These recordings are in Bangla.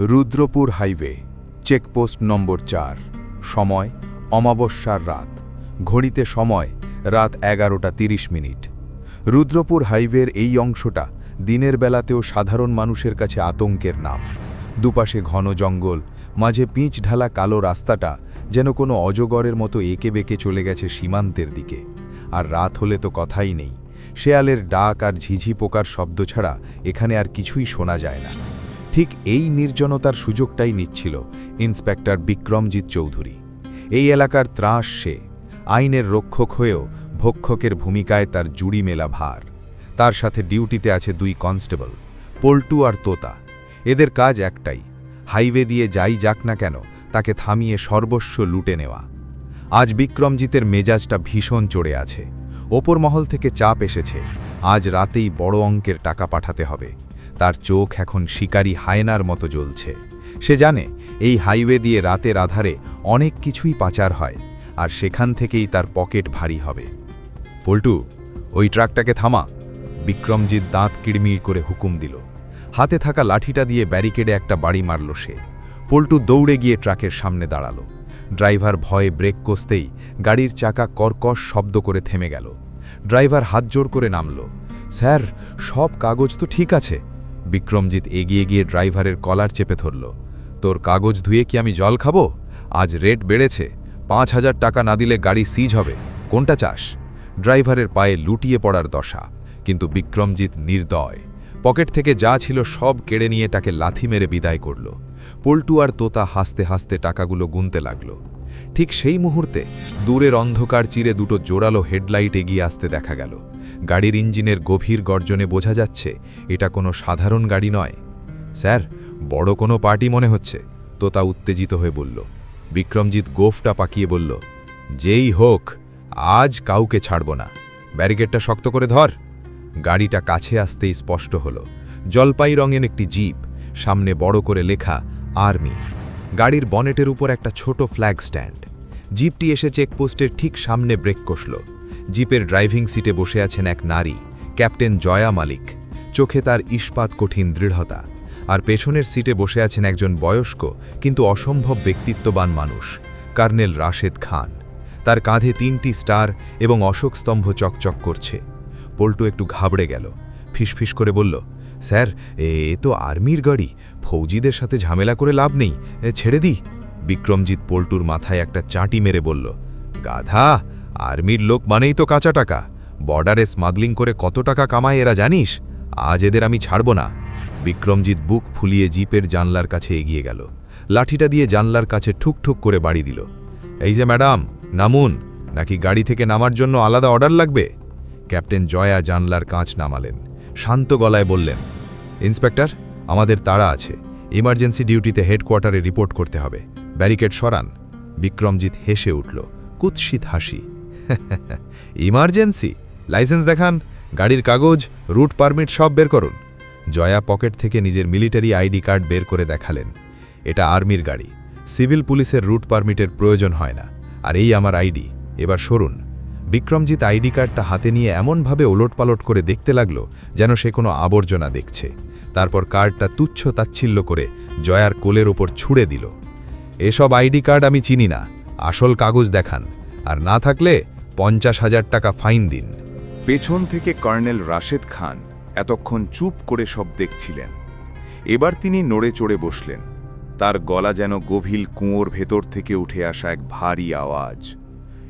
রুদ্রপুর হাইওয়ে, চেকপোস্ট নম্বর চার। সময়, অমাবস্যার রাত। ঘড়িতে সময়, রাত এগারোটা তিরিশ মিনিট। রুদ্রপুর হাইওয়ের এই অংশটা দিনের বেলাতেও সাধারণ মানুষের কাছে আতঙ্কের নাম। দুপাশে ঘন জঙ্গল, মাঝে পিচ ঢালা কালো রাস্তাটা যেন কোনো অজগরের মতো এঁকে বেঁকে চলে গেছে সীমান্তের দিকে। আর রাত হলে তো কথাই নেই। শেয়ালের ডাক আর ঝিঝি পোকার শব্দ ছাড়া এখানে আর কিছুই শোনা যায় না। ঠিক এই নির্জনতার সুযোগটাই নিচ্ছিল ইন্সপেক্টর বিক্রমজিৎ চৌধুরী। এই এলাকার ত্রাস সে, আইনের রক্ষক হয়েও ভক্ষকের ভূমিকায় তার জুড়ি মেলা ভার। তার সাথে ডিউটিতে আছে দুই কনস্টেবল, পল্টু আর তোতা। এদের কাজ একটাই, হাইওয়ে দিয়ে যাই যাক না কেন, তাকে থামিয়ে সর্বস্ব লুটে নেওয়া। আজ বিক্রমজিতের মেজাজটা ভীষণ চড়ে আছে। ওপর মহল থেকে চাপ এসেছে, আজ রাতেই বড় অঙ্কের টাকা পাঠাতে হবে। তার চোখ এখন শিকারী হায়নার মতো জ্বলছে। সে জানে, এই হাইওয়ে দিয়ে রাতের আধারে অনেক কিছুই পাচার হয়, আর সেখান থেকেই তার পকেট ভারী হবে। পল্টু, ওই ট্রাকটাকে থামা। বিক্রমজিৎ দাঁত কিড়মিড় করে হুকুম দিল। হাতে থাকা লাঠিটা দিয়ে ব্যারিকেডে একটা বাড়ি মারল সে। পল্টু দৌড়ে গিয়ে ট্রাকের সামনে দাঁড়াল। ড্রাইভার ভয়ে ব্রেক কষতেই গাড়ির চাকা কর্কশ শব্দ করে থেমে গেল। ড্রাইভার হাত জোর করে নামল। স্যার, সব কাগজ তো ঠিক আছে। বিক্রমজিৎ এগিয়ে গিয়ে ড্রাইভারের কলার চেপে ধরল। তোর কাগজ ধুয়ে কি আমি জল খাব? আজ রেট বেড়েছে। পাঁচ হাজার টাকা না দিলে গাড়ি সিজ হবে। কোনটা চাস? ড্রাইভারের পায়ে লুটিয়ে পড়ার দশা। কিন্তু বিক্রমজিৎ নির্দয়। পকেট থেকে যা ছিল সব কেড়ে নিয়ে তাকে লাথি মেরে বিদায় করল। পল্টু আর তোতা হাসতে হাসতে টাকাগুলো গুনতে লাগল। ঠিক সেই মুহূর্তে দূরের অন্ধকার চিরে দুটো জোরালো হেডলাইট এগিয়ে আসতে দেখা গেল। গাড়ির ইঞ্জিনের গভীর গর্জনে বোঝা যাচ্ছে, এটা কোনো সাধারণ গাড়ি নয়। স্যার, বড় কোনো পার্টি মনে হচ্ছে, তোতা উত্তেজিত হয়ে বলল। বিক্রমজিৎ গোফটা পাকিয়ে বলল, যেই হোক, আজ কাউকে ছাড়ব না। ব্যারিকেডটা শক্ত করে ধর। গাড়িটা কাছে আসতেই স্পষ্ট হল। জলপাই রঙের একটি জিপ, সামনে বড় করে লেখা, আর্মি। গাড়ির বনেটের উপর একটা ছোট ফ্ল্যাগ স্ট্যান্ড। জিপটি এসে চেকপোস্টের ঠিক সামনে ব্রেক কষল। জিপের ড্রাইভিং সিটে বসে আছেন এক নারী, ক্যাপ্টেন জয়া মালিক। চোখে তার ইস্পাত কঠিন দৃঢ়তা। আর পেছনের সিটে বসে আছেন একজন বয়স্ক, কিন্তু অসম্ভব ব্যক্তিত্ববান মানুষ, কর্নেল রাশেদ খান। তার কাঁধে তিনটি স্টার এবং অশোক স্তম্ভ চকচক করছে। পল্টু একটু ঘাবড়ে গেল। ফিসফিস করে বলল স্যার, এ তো আর্মির গাড়ি। ফৌজিদের সাথে ঝামেলা করে লাভ নেই। ছেড়ে দি বিক্রমজিৎ পল্টুর মাথায় একটা চাঁটি মেরে বলল, গাধা, আর্মির লোক মানেই তো কাঁচা টাকা। বর্ডারে স্মাগলিং করে কত টাকা কামায় এরা, জানিস? আজ এদের আমি ছাড়ব না। বিক্রমজিৎ বুক ফুলিয়ে জিপের জানলার কাছে এগিয়ে গেল। লাঠিটা দিয়ে জানলার কাছে ঠুকঠুক করে বাড়ি দিল। এই যে ম্যাডাম, নামুন। নাকি গাড়ি থেকে নামার জন্য আলাদা অর্ডার লাগবে? ক্যাপ্টেন জয়া জানলার কাঁচ নামালেন। শান্ত গলায় বললেন, ইন্সপেক্টর, আমাদের তাড়া আছে। ইমার্জেন্সি ডিউটিতে হেডকোয়ার্টারে রিপোর্ট করতে হবে। ব্যারিকেড সরান। বিক্রমজিৎ হেসে উঠল, কুৎসিত হাসি। ইমার্জেন্সি? লাইসেন্স দেখান, গাড়ির কাগজ, রুট পারমিট সব বের করুন। জয়া পকেট থেকে নিজের মিলিটারি আইডি কার্ড বের করে দেখালেন। এটা আর্মির গাড়ি। সিভিল পুলিশের রুট পারমিটের প্রয়োজন হয় না। আর এই আমার আইডি। এবার সরুন। বিক্রমজিৎ আইডি কার্ডটা হাতে নিয়ে এমনভাবে ওলটপালট করে দেখতে লাগল যেন সে কোনো আবর্জনা দেখছে। তারপর কার্ডটা তুচ্ছ তাচ্ছিল্য করে জয়ার কোলের ওপর ছুড়ে দিল। এসব আইডি কার্ড আমি চিনি না, আসল কাগজ দেখান, আর না থাকলে পঞ্চাশ হাজার টাকা ফাইন দিন। পেছন থেকে কর্নেল রাশেদ খান এতক্ষণ চুপ করে সব দেখছিলেন। এবার তিনি নড়ে চড়ে বসলেন। তার গলা যেন গভীর কুঁয়োর ভেতর থেকে উঠে আসা এক ভারী আওয়াজ।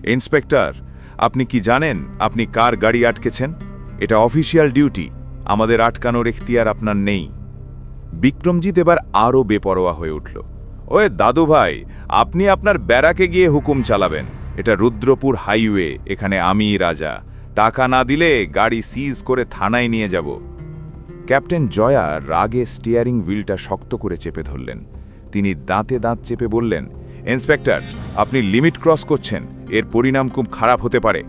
ইন্সপেক্টর আপনি কি জানেন আপনি কার গাড়ি আটকেছেন? এটা অফিসিয়াল ডিউটি, আমাদের আটকানোর এখতিয়ার আপনার নেই। বিক্রমজিৎ এবার আরও বেপরোয়া হয়ে উঠল। ওয়ে দাদু ভাই, আপনি আপনার ব্যারাকে গিয়ে হুকুম চালাবেন। এটা রুদ্রপুর হাইওয়ে, এখানে আমি রাজা। টাকা না দিলে গাড়ি সিজ করে থানায় নিয়ে যাব। ক্যাপ্টেন জয়া রাগে স্টিয়ারিং হুইলটা শক্ত করে চেপে ধরলেন। তিনি দাঁতে দাঁত চেপে বললেন, ইন্সপেক্টর, আপনি লিমিট ক্রস করছেন। এর পরিণাম খুব খারাপ হতে পারে।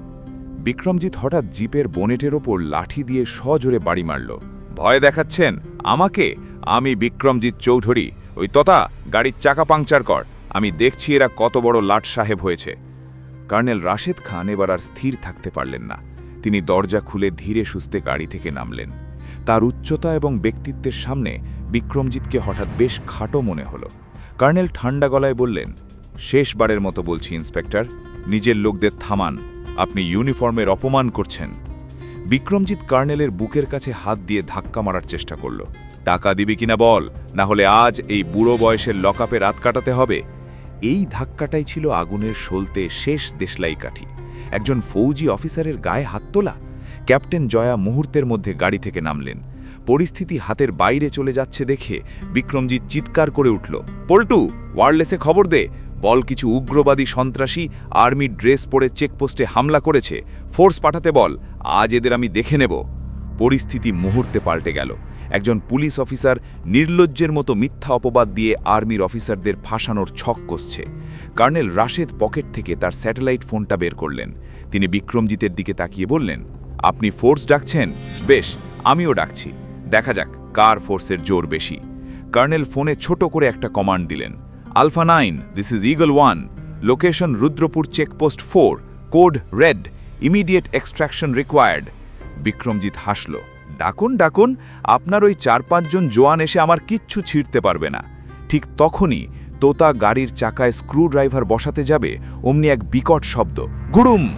বিক্রমজিৎ হঠাৎ জিপের বোনেটের ওপর লাঠি দিয়ে সজোরে বাড়ি মারল। ভয় দেখাচ্ছেন? আমাকে? আমি বিক্রমজিৎ চৌধুরী। ওই তথা গাড়ির চাকা পাংচার কর। আমি দেখছি এরা কত বড় লাট সাহেব হয়েছে। কর্নেল রাশেদ খান এবার আর স্থির থাকতে পারলেন না। তিনি দরজা খুলে ধীরে সুস্থে গাড়ি থেকে নামলেন। তার উচ্চতা এবং ব্যক্তিত্বের সামনে বিক্রমজিৎকে হঠাৎ বেশ খাটো মনে হলো। কর্নেল ঠান্ডা গলায় বললেন, শেষবারের মতো বলছি, ইন্সপেক্টর। নিজের লোকদের থামান, আপনি ইউনিফর্মের অপমান করছেন। বিক্রমজিৎ কর্নেলের বুকের কাছে হাত দিয়ে ধাক্কা মারার চেষ্টা করল। টাকা দিবি কিনা বল, না হলে আজ এই বুড়ো বয়সের লকআপে রাত কাটাতে হবে। এই ধাক্কাটাই ছিল আগুনের সলতে শেষ দেশলাই কাঠি। একজন ফৌজি অফিসারের গায়ে হাত তোলা। ক্যাপ্টেন জয়া মুহূর্তের মধ্যে গাড়ি থেকে নামলেন। পরিস্থিতি হাতের বাইরে চলে যাচ্ছে দেখে বিক্রমজিৎ চিৎকার করে উঠল, পল্টু, ওয়ারলেসে খবর দে বল কিছু উগ্রবাদী সন্ত্রাসী আর্মি ড্রেস পরে চেকপোস্টে হামলা করেছে। ফোর্স পাঠাতে বল, আজ এদের আমি দেখে নেব। পরিস্থিতি মুহূর্তে পাল্টে গেল। একজন পুলিশ অফিসার নির্লজ্জের মতো মিথ্যা অপবাদ দিয়ে আর্মির অফিসারদের ফাঁসানোর ছক কষছে। কর্নেল রাশেদ পকেট থেকে তার স্যাটেলাইট ফোনটা বের করলেন। তিনি বিক্রমজিতের দিকে তাকিয়ে বললেন, আপনি ফোর্স ডাকছেন? বেশ, আমিও ডাকছি। দেখা যাক কার ফোর্সের জোর বেশি। কর্নেল ফোনে ছোট করে একটা কমান্ড দিলেন। Alpha nine this is eagle one location Rudrapur checkpost four code red immediate extraction required Bikramjit হাসল ডাকুন ডাকুন, আপনার ওই চার পাঁচজন জোয়ান এসে আমার কিচ্ছু ছিঁড়তে পারবে না। ঠিক তখনই তোতা গাড়ির চাকায় স্ক্রু ড্রাইভার বসাতে যাবে, অমনি এক বিকট শব্দ, গুড়ুম!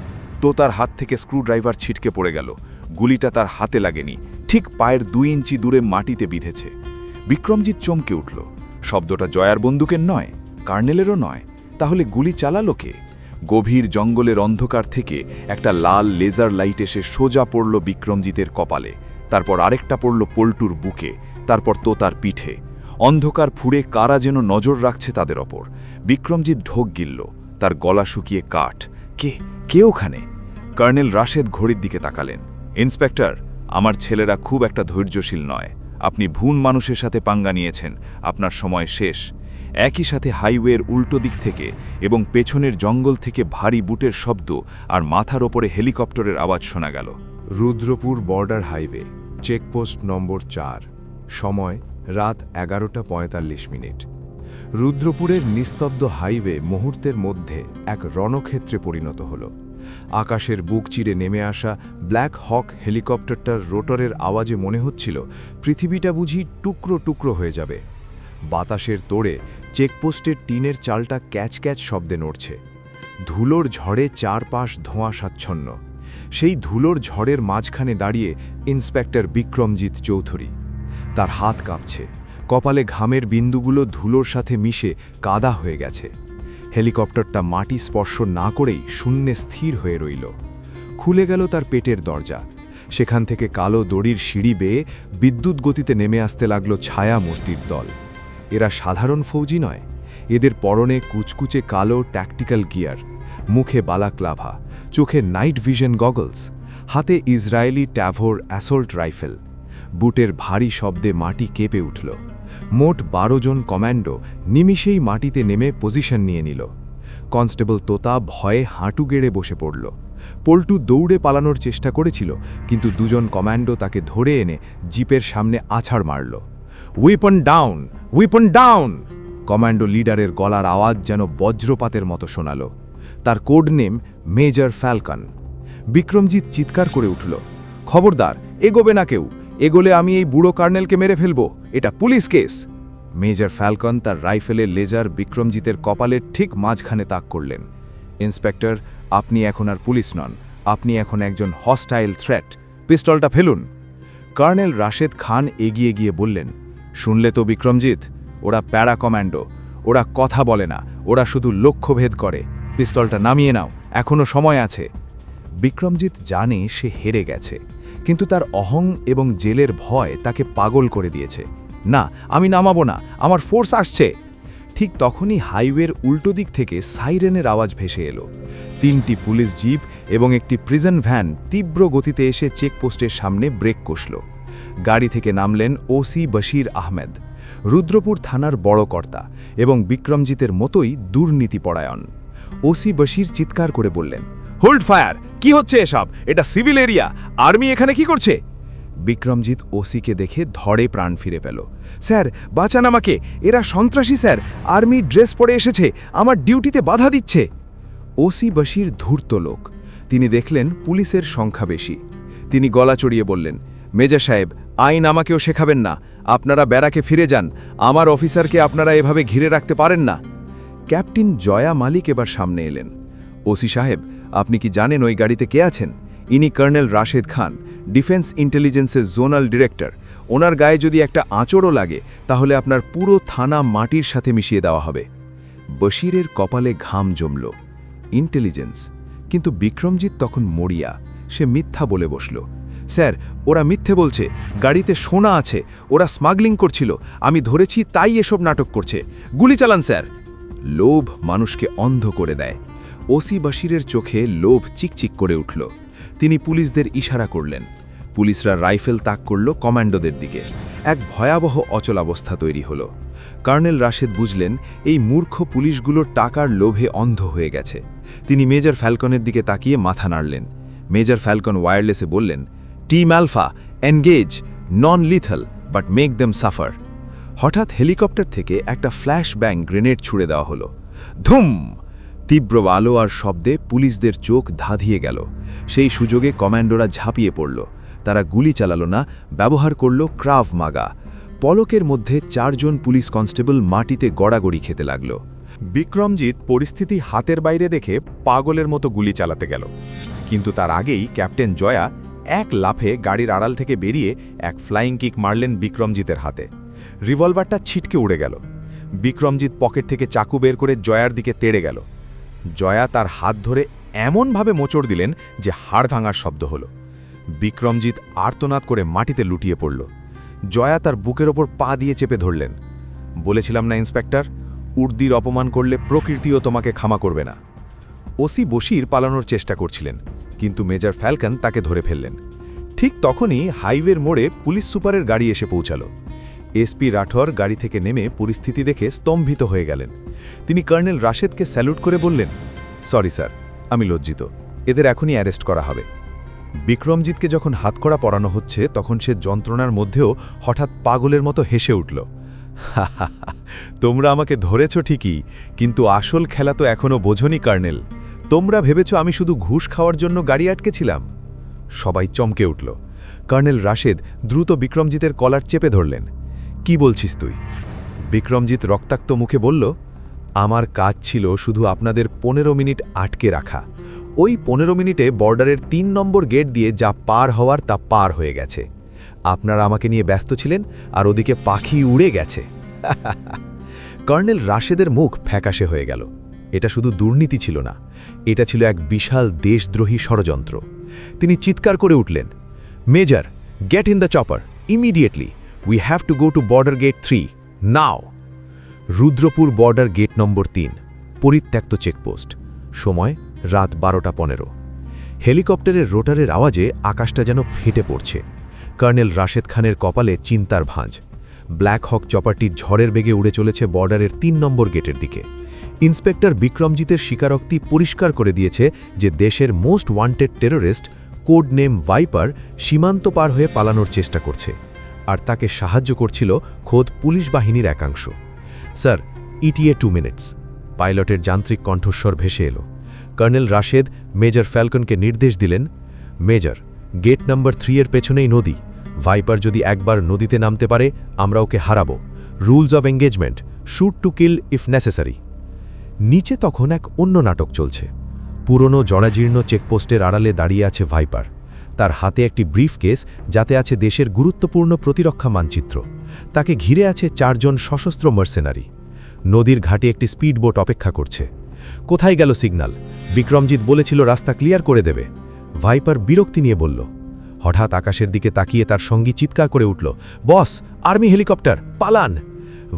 তোতার হাত থেকে স্ক্রু ড্রাইভার ছিটকে পড়ে গেল। গুলিটা তার হাতে লাগেনি, ঠিক পায়ের দুই ইঞ্চি দূরে মাটিতে বিঁধেছে। বিক্রমজিৎ চমকে উঠল শব্দটা জয়ার বন্দুকের নয়, কার্নেলেরও নয়, তাহলে গুলি চালালো কে? গভীর জঙ্গলের অন্ধকার থেকে একটা লাল লেজার লাইট এসে সোজা পড়ল বিক্রমজিতের কপালে, তারপর আরেকটা পড়ল পল্টুর বুকে, তারপর তোতার পিঠে। অন্ধকার ফুড়ে কারা যেন নজর রাখছে তাদের ওপর। বিক্রমজিৎ ঢোক গিলল, তার গলা শুকিয়ে কাঠ। কে? কে ওখানে? কর্নেল রাশেদ ঘড়ির দিকে তাকালেন। ইন্সপেক্টর, আমার ছেলেরা খুব একটা ধৈর্যশীল নয়। আপনি ভুন মানুষের সাথে পাঙ্গা নিয়েছেন, আপনার সময় শেষ। একই সাথে হাইওয়ের উল্টো দিক থেকে এবং পেছনের জঙ্গল থেকে ভারী বুটের শব্দ আর মাথার ওপরে হেলিকপ্টারের আওয়াজ শোনা গেল। Rudrapur border highway, checkpost number চার, সময় রাত এগারোটা পঁয়তাল্লিশ মিনিট। রুদ্রপুরের নিস্তব্ধ হাইওয়ে মুহূর্তের মধ্যে এক রণক্ষেত্রে পরিণত হল। আকাশের বুক চিরে নেমে আসা ব্ল্যাক হক হেলিকপ্টারটার রোটরের আওয়াজে মনে হচ্ছিল পৃথিবীটা বুঝি টুকরো টুকরো হয়ে যাবে। বাতাসের তোড়ে চেকপোস্টের টিনের চালটা ক্যাচ ক্যাচ শব্দে নড়ছে। ধুলোর ঝড়ে চারপাশ ধোঁয়াশাচ্ছন্ন। সেই ধুলোর ঝড়ের মাঝখানে দাঁড়িয়ে ইন্সপেক্টর বিক্রমজিৎ চৌধুরী। তার হাত কাঁপছে। কপালে ঘামের বিন্দুগুলো ধুলোর সাথে মিশে কাদা হয়ে গেছে। হেলিকপ্টারটা মাটি স্পর্শ না করেই শূন্যে স্থির হয়ে রইল। খুলে গেল তার পেটের দরজা। সেখান থেকে কালো দড়ির সিঁড়ি বেয়ে বিদ্যুৎ গতিতে নেমে আসতে লাগল ছায়া মূর্তির দল। এরা সাধারণ ফৌজি নয়। এদের পরনে কুচকুচে কালো ট্যাকটিক্যাল গিয়ার মুখে বালাক্লাভা চোখে নাইট ভিশন গগলস হাতে ইসরায়েলি ট্যাভোর অ্যাসল্ট রাইফেল বুটের ভারী শব্দে মাটি কেঁপে উঠল। মোট বারো জন কমান্ডো নিমিষেই মাটিতে নেমে পজিশন নিয়ে নিল। কনস্টেবল তোতা ভয়ে হাঁটু গেড়ে বসে পড়ল। পল্টু দৌড়ে পালানোর চেষ্টা করেছিল, কিন্তু দুজন কমান্ডো তাকে ধরে এনে জিপের সামনে আছাড় মারল। Weapon down weapon down commando লিডারের গলার আওয়াজ যেন বজ্রপাতের মতো শোনাল। তার code name major Falcon. Bikramjit চিৎকার করে উঠল, খবরদার, এগোবে না কেউ। এগোলে আমি এই বুড়ো কার্নেলকে মেরে ফেলব। এটা পুলিশ কেস! মেজর ফ্যালকন তার রাইফেলের লেজার বিক্রমজিতের কপালের ঠিক মাঝখানে তাক করলেন। ইন্সপেক্টর, আপনি এখন আর পুলিশ নন। আপনি এখন একজন হস্টাইল থ্রেট। পিস্তলটা ফেলুন। কর্নেল রাশেদ খান এগিয়ে গিয়ে বললেন, শুনলে তো বিক্রমজিৎ, ওরা প্যারা কমান্ডো। ওরা কথা বলে না। ওরা শুধু লক্ষ্যভেদ করে। পিস্তলটা নামিয়ে নাও। এখনও সময় আছে। বিক্রমজিৎ জানে সে হেরে গেছে, কিন্তু তার অহং এবং জেলের ভয় তাকে পাগল করে দিয়েছে। না, আমি নামাবো না, আমার ফোর্স আসছে। ঠিক তখনই হাইওয়ের উল্টো দিক থেকে সাইরেনের আওয়াজ ভেসে এলো। তিনটি পুলিশ জিপ এবং একটি প্রিজন ভ্যান তীব্র গতিতে এসে চেকপোস্টের সামনে ব্রেক কষল। গাড়ি থেকে নামলেন ওসি বশির আহমেদ, রুদ্রপুর থানার বড় কর্তা এবং বিক্রমজিতের মতোই দুর্নীতিপরায়ণ। ওসি বশির চিৎকার করে বললেন হোল্ড ফায়ার কি হচ্ছে এসব? এটা সিভিল এরিয়া আর্মি এখানে কি করছে? বিক্রমজিৎ ওসিকে দেখে ধরে প্রাণ ফিরে পেল। স্যার, বাঁচান আমাকে! এরা সন্ত্রাসী, স্যার! আর্মি ড্রেস পরে এসেছে! আমার ডিউটিতে বাধা দিচ্ছে! ওসি বশির ধূর্ত লোক। তিনি দেখলেন পুলিশের সংখ্যা বেশি। তিনি গলা চড়িয়ে বললেন মেজা সাহেব, আইন আমাকেও শেখাবেন না। আপনারা ব্যারাকে ফিরে যান। আমার অফিসারকে আপনারা এভাবে ঘিরে রাখতে পারেন না! ক্যাপ্টেন জয়া মালিক এবার সামনে এলেন। ওসি সাহেব, আপনি কি জানেন ওই গাড়িতে কে আছেন? ইনি কর্নেল রাশেদ খান। ডিফেন্স ইন্টেলিজেন্সের জোনাল ডিরেক্টর। ওনার গায়ে যদি একটা আঁচড়ও লাগে, তাহলে আপনার পুরো থানা মাটির সাথে মিশিয়ে দেওয়া হবে। বশিরের কপালে ঘাম জমল। ইন্টেলিজেন্স। কিন্তু বিক্রমজিৎ তখন মরিয়া। সে মিথ্যা বলে বসল। স্যার, ওরা মিথ্যে বলছে। গাড়িতে সোনা আছে। ওরা স্মাগলিং করছিল। আমি ধরেছি তাই এসব নাটক করছে। গুলি চালান, স্যার! লোভ মানুষকে অন্ধ করে দেয়। ওসি বাশিরের চোখে লোভ চিকচিক করে উঠল। তিনি পুলিশদের ইশারা করলেন। পুলিশরা রাইফেল তাক করল কমান্ডোদের দিকে। এক ভয়াবহ অচলাবস্থা তৈরি হলো। কর্নেল রাশেদ বুঝলেন, এই মূর্খ পুলিশগুলোর টাকার লোভে অন্ধ হয়ে গেছে। তিনি মেজর ফ্যালকনের দিকে তাকিয়ে মাথা নাড়লেন। মেজর ফ্যালকন ওয়্যারলেসে বললেন, team alpha engage, non lethal, but make them suffer. হঠাৎ হেলিকপ্টার থেকে একটা ফ্ল্যাশ ব্যাং গ্রেনেড ছুড়ে দেওয়া হলো। ধুম! তীব্র আলো আর শব্দে পুলিশদের চোখ ধাঁধিয়ে গেল। সেই সুযোগে কমান্ডোরা ঝাঁপিয়ে পড়ল। তারা গুলি চালালো না, ব্যবহার করল ক্রাভ মাগা। পলকের মধ্যে চারজন পুলিশ কনস্টেবল মাটিতে গড়াগড়ি খেতে লাগল। বিক্রমজিৎ পরিস্থিতি হাতের বাইরে দেখে পাগলের মতো গুলি চালাতে গেল। কিন্তু তার আগেই ক্যাপ্টেন জয়া এক লাফে গাড়ির আড়াল থেকে বেরিয়ে এক ফ্লাইং কিক মারলেন বিক্রমজিতের হাতে। রিভলভারটা ছিটকে উড়ে গেল। বিক্রমজিৎ পকেট থেকে চাকু বের করে জয়ার দিকে তেড়ে গেল। জয়া তার হাত ধরে এমনভাবে মোচড় দিলেন যে হাড় ভাঙার শব্দ হল। বিক্রমজিৎ আর্তনাদ করে মাটিতে লুটিয়ে পড়ল। জয়া তার বুকের ওপর পা দিয়ে চেপে ধরলেন। বলেছিলাম না, ইন্সপেক্টর, উর্দির অপমান করলে প্রকৃতিও তোমাকে ক্ষমা করবে না। ওসি বসির পালানোর চেষ্টা করছিলেন, কিন্তু মেজর ফ্যালকন তাকে ধরে ফেললেন। ঠিক তখনই হাইওয়ের মোড়ে পুলিশ সুপারের গাড়ি এসে পৌঁছালো। এসপি রাঠোর গাড়ি থেকে নেমে পরিস্থিতি দেখে স্তম্ভিত হয়ে গেলেন। তিনি কর্নেল রাশেদকে স্যালুট করে বললেন, সরি স্যার, আমি লজ্জিত। এদের এখনই অ্যারেস্ট করা হবে। বিক্রমজিৎকে যখন হাতকড়া পরানো হচ্ছে, তখন সে যন্ত্রণার মধ্যেও হঠাৎ পাগলের মতো হেসে উঠল তোমরা আমাকে ধরেছ ঠিকই, কিন্তু আসল খেলা তো এখনও বোঝনি কর্নেল। তোমরা ভেবেছ আমি শুধু ঘুষ খাওয়ার জন্য গাড়ি আটকেছিলাম? সবাই চমকে উঠল। কর্নেল রাশেদ দ্রুত বিক্রমজিতের কলার চেপে ধরলেন। কি বলছিস তুই? বিক্রমজিৎ রক্তাক্ত মুখে বলল, আমার কাজ ছিল শুধু আপনাদের পনেরো মিনিট আটকে রাখা। ওই পনেরো মিনিটে বর্ডারের তিন নম্বর গেট দিয়ে যা পার হওয়ার তা পার হয়ে গেছে। আপনারা আমাকে নিয়ে ব্যস্ত ছিলেন আর ওদিকে পাখি উড়ে গেছে। কর্নেল রাশেদের মুখ ফ্যাকাশে হয়ে গেল। এটা শুধু দুর্নীতি ছিল না, এটা ছিল এক বিশাল দেশদ্রোহী ষড়যন্ত্র। তিনি চিৎকার করে উঠলেন, major, get in the chopper, immediately. We have to go to border gate three now Rudrapur border gate number তিন, পরিত্যক্ত চেকপোস্ট সময় রাত বারোটা পনেরো। হেলিকপ্টারের রোটারের আওয়াজে আকাশটা যেন ফেটে পড়ছে। কর্নেল রাশেদ খানের কপালে চিন্তার ভাঁজ। ব্ল্যাক হক চপারটি ঝড়ের বেগে উড়ে চলেছে বর্ডারের তিন নম্বর গেটের দিকে। ইন্সপেক্টর বিক্রমজিতের স্বীকারোক্তি পরিষ্কার করে দিয়েছে যে দেশের most wanted terrorist code name Viper সীমান্ত পার হয়ে পালানোর চেষ্টা করছে। আর তাকে সাহায্য করছিল খোদ পুলিশ বাহিনীর একাংশ। স্যার ইটিএ টু মিনিটস পাইলটের যান্ত্রিক কণ্ঠস্বর ভেসে এলো। কর্নেল রাশেদ মেজর ফ্যালকনকে নির্দেশ দিলেন, মেজর, গেট নাম্বার থ্রি এর পেছনেই নদী। ভাইপার যদি একবার নদীতে নামতে পারে, আমরা ওকে হারাবো। Rules of engagement, shoot to kill if necessary. নিচে তখন এক অন্য নাটক চলছে। পুরনো জরাজীর্ণ চেকপোস্টের আড়ালে দাঁড়িয়ে আছে ভাইপার। তার হাতে একটি ব্রিফ কেস যাতে আছে দেশের গুরুত্বপূর্ণ প্রতিরক্ষা মানচিত্র। তাকে ঘিরে আছে চারজন সশস্ত্র মার্সেনারি। নদীর ঘাটে একটি স্পিডবোট অপেক্ষা করছে। কোথায় গেল সিগনাল? বিক্রমজিৎ বলেছিল রাস্তা ক্লিয়ার করে দেবে। ভাইপার বিরক্তি নিয়ে বলল, হঠাৎ আকাশের দিকে তাকিয়ে তার সঙ্গী চিৎকার করে উঠল, বস, আর্মি হেলিকপ্টার, পালান!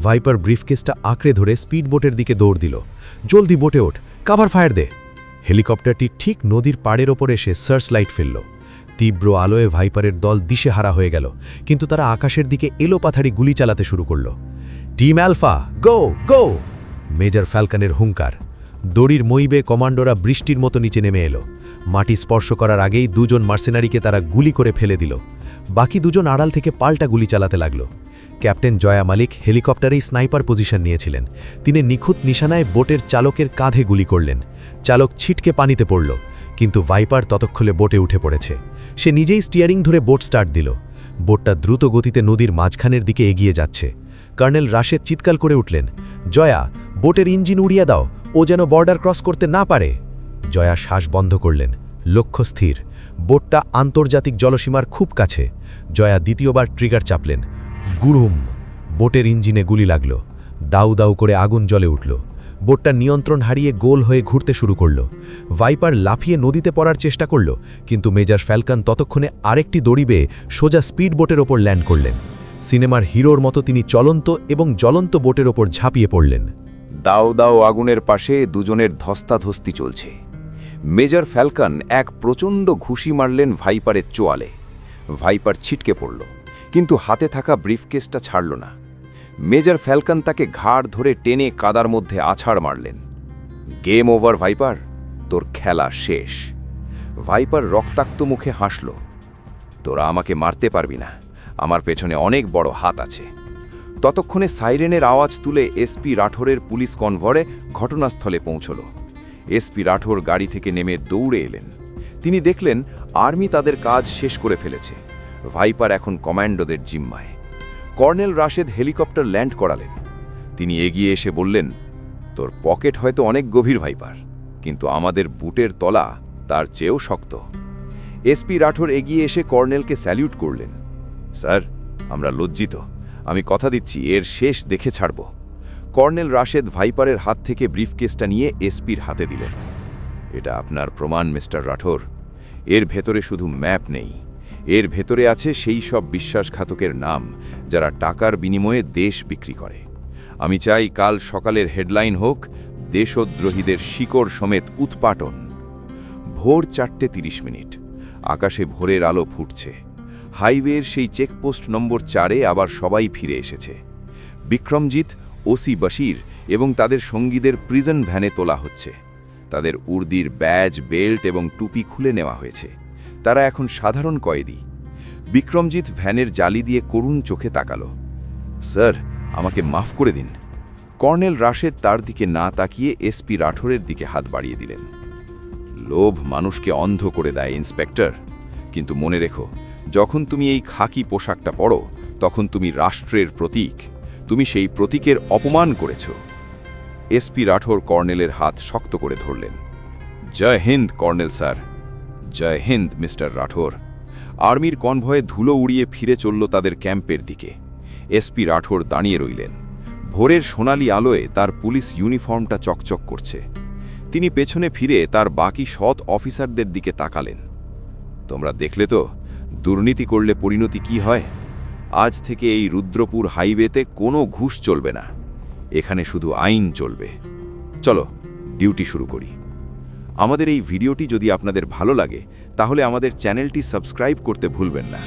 ভাইপার ব্রিফকেসটা আঁকড়ে ধরে স্পিডবোটের দিকে দৌড় দিল, জলদি বোটে ওঠ, কাভার ফায়ার দে! হেলিকপ্টারটি ঠিক নদীর পাড়ের ওপর এসে সার্চ লাইট ফেলল। তীব্র আলোয় ভাইপারের দল দিশেহারা হয়ে গেল, কিন্তু তারা আকাশের দিকে এলোপাথারি গুলি চালাতে শুরু করল। Team alpha go go! Major ফ্যালকানের হুঙ্কার। দড়ির মইবে কমান্ডোরা বৃষ্টির মতো নিচে নেমে এলো। মাটি স্পর্শ করার আগেই দুজন মার্সেনারিকে তারা গুলি করে ফেলে দিল। বাকি দুজন আড়াল থেকে পাল্টা গুলি চালাতে লাগল। ক্যাপ্টেন জয়া মালিক হেলিকপ্টারেই স্নাইপার পজিশন নিয়েছিলেন। তিনি নিখুঁত নিশানায় বোটের চালকের কাঁধে গুলি করলেন। চালক ছিটকে পানিতে পড়ল। কিন্তু ভাইপার ততক্ষণে বোটে উঠে পড়েছে। সে নিজেই স্টিয়ারিং ধরে বোট স্টার্ট দিল। বোটটা দ্রুত গতিতে নদীর মাঝখানের দিকে এগিয়ে যাচ্ছে। কর্নেল রাশেদ চিৎকার করে উঠলেন, জয়া, বোটের ইঞ্জিন উড়িয়ে দাও, ও যেন বর্ডার ক্রস করতে না পারে। জয়া শ্বাস বন্ধ করলেন। লক্ষ্য স্থির, বোটটা আন্তর্জাতিক জলসীমার খুব কাছে। জয়া দ্বিতীয়বার ট্রিগার চাপলেন। গুরুম বোটের ইঞ্জিনে গুলি লাগল। দাউ দাউ করে আগুন জ্বলে উঠল। বোটটা নিয়ন্ত্রণ হারিয়ে গোল হয়ে ঘুরতে শুরু করল। ভাইপার লাফিয়ে নদীতে পড়ার চেষ্টা করল, কিন্তু মেজর ফ্যালকন ততক্ষণে আরেকটি দড়ি বেয়ে সোজা স্পিড বোটের ওপর ল্যান্ড করলেন। সিনেমার হিরোর মতো তিনি চলন্ত এবং জ্বলন্ত বোটের ওপর ঝাঁপিয়ে পড়লেন। দাও দাও আগুনের পাশে দুজনের ধস্তাধস্তি চলছে। মেজর ফ্যালকন এক প্রচণ্ড ঘুষি মারলেন ভাইপারের চোয়ালে। ভাইপার ছিটকে পড়ল, কিন্তু হাতে থাকা ব্রিফকেসটা ছাড়ল না। মেজর ফ্যালকন তাকে ঘাড় ধরে টেনে কাদার মধ্যে আছাড় মারলেন। Game over, Viper. তোর খেলা শেষ। ভাইপার রক্তাক্ত মুখে হাসল। তোরা আমাকে মারতে পারবি না। আমার পেছনে অনেক বড় হাত আছে ততক্ষণে সাইরেনের আওয়াজ তুলে এসপি রাঠোরের পুলিশ কনভরে ঘটনাস্থলে পৌঁছল। এসপি রাঠোর গাড়ি থেকে নেমে দৌড়ে এলেন। তিনি দেখলেন, আর্মি তাদের কাজ শেষ করে ফেলেছে। ভাইপার এখন কমান্ডোদের জিম্মায়। কর্নেল রাশেদ হেলিকপ্টার ল্যান্ড করালেন। তিনি এগিয়ে এসে বললেন, তোর পকেট হয়তো অনেক গভীর, ভাইপার, কিন্তু আমাদের বুটের তলা তার চেয়েও শক্ত। এসপি রাঠোর এগিয়ে এসে কর্নেলকে স্যালিউট করলেন, স্যার, আমরা লজ্জিত। আমি কথা দিচ্ছি, এর শেষ দেখে ছাড়ব। কর্নেল রাশেদ ভাইপারের হাত থেকে ব্রিফকেসটা নিয়ে এসপির হাতে দিলেন, এটা আপনার প্রমাণ, মিস্টার রাঠোর। এর ভেতরে শুধু ম্যাপ নেই। এর ভেতরে আছে সেই সব বিশ্বাসঘাতকের নাম, যারা টাকার বিনিময়ে দেশ বিক্রি করে। আমি চাই কাল সকালের হেডলাইন হোক, দেশদ্রোহীদের শিকড় সমেত উৎপাটন। ভোর চারটে তিরিশ মিনিট। আকাশে ভোরের আলো ফুটছে। হাইওয়ের সেই চেকপোস্ট নম্বর চারে আবার সবাই ফিরে এসেছে। বিক্রমজিৎ, ওসি বশির এবং তাদের সঙ্গীদের প্রিজন ভ্যানে তোলা হচ্ছে। তাদের উর্দির ব্যাজ, বেল্ট এবং টুপি খুলে নেওয়া হয়েছে। তারা এখন সাধারণ কয়েদি। বিক্রমজিৎ ভ্যানের জালি দিয়ে করুণ চোখে তাকালো। স্যার, আমাকে মাফ করে দিন। কর্নেল রাশেদ তার দিকে না তাকিয়ে এসপি রাঠোরের দিকে হাত বাড়িয়ে দিলেন। লোভ মানুষকে অন্ধ করে দেয়, ইন্সপেক্টর। কিন্তু মনে রেখো, যখন তুমি এই খাকি পোশাকটা পরো, তখন তুমি রাষ্ট্রের প্রতীক। তুমি সেই প্রতীকের অপমান করেছ। এসপি রাঠোর কর্নেলের হাত শক্ত করে ধরলেন। Jai Hind, colonel sir. Jai Hind, mister Rathore. আর্মির কনভয়ে ধুলো উড়িয়ে ফিরে চলল তাদের ক্যাম্পের দিকে। এসপি রাঠোর দাঁড়িয়ে রইলেন। ভোরের সোনালি আলোয় তার পুলিশ ইউনিফর্মটা চকচক করছে। তিনি পেছনে ফিরে তার বাকি সৎ অফিসারদের দিকে তাকালেন। তোমরা দেখলে তো, দুর্নীতি করলে পরিণতি কি হয়? আজ থেকে এই রুদ্রপুর হাইওয়েতে কোনো ঘুষ চলবে না। এখানে শুধু আইন চলবে। চলো, ডিউটি শুরু করি। আমাদের এই ভিডিওটি যদি আপনাদের ভালো লাগে তাহলে আমাদের চ্যানেলটি সাবস্ক্রাইব করতে ভুলবেন না।